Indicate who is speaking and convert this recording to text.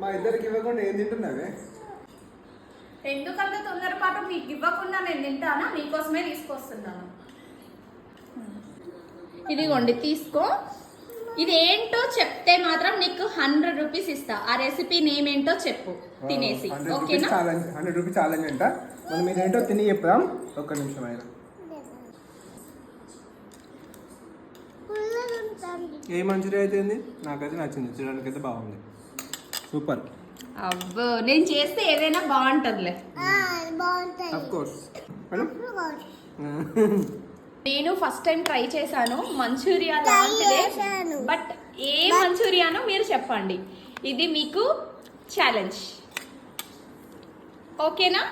Speaker 1: మా ఇద్దరికి ఇవ్వకుండా ఏం తింటున్నావే?
Speaker 2: ఎందుకంత తొందరపాటు మీకు ఇవ్వకుండా నేను తింటానా? మీకోసమే తీసుకొస్తున్నాను. ఇదిగోండి తీసుకో. ఇది ఏంటో చెప్తే మాత్రం నీకు హండ్రెడ్ రూపీస్ ఇస్తా. ఆ రెసిపీ నేమ్ ఏంటో చెప్పు తినేసి.
Speaker 1: హండ్రెడ్ రూపీస్
Speaker 2: ఓకేనా?
Speaker 1: ఛాలెంజ్ హండ్రెడ్ రూపీస్ ఛాలెంజ్ అంట. మనం ఇదేంటో తిని చెప్దాం ఒక్క నిమిషం అయినా. ఏ మంచూరియా అయితే? నాకైతే నచ్చింది. చూడడానికి అయితే బాగుంది. సూపర్.
Speaker 2: అబ్బో నేను చేస్తే ఏదైనా బాగుంటుందిలే.
Speaker 1: అఫ్ కోర్స్ మేడం
Speaker 2: నేను ఫస్ట్ టైం ట్రై చేశాను మంచూరియా లాంటిదే. బట్ ఏ మంచూరియానో మీరు చెప్పండి. ఇది మీకు ఛాలెంజ్ ఓకేనా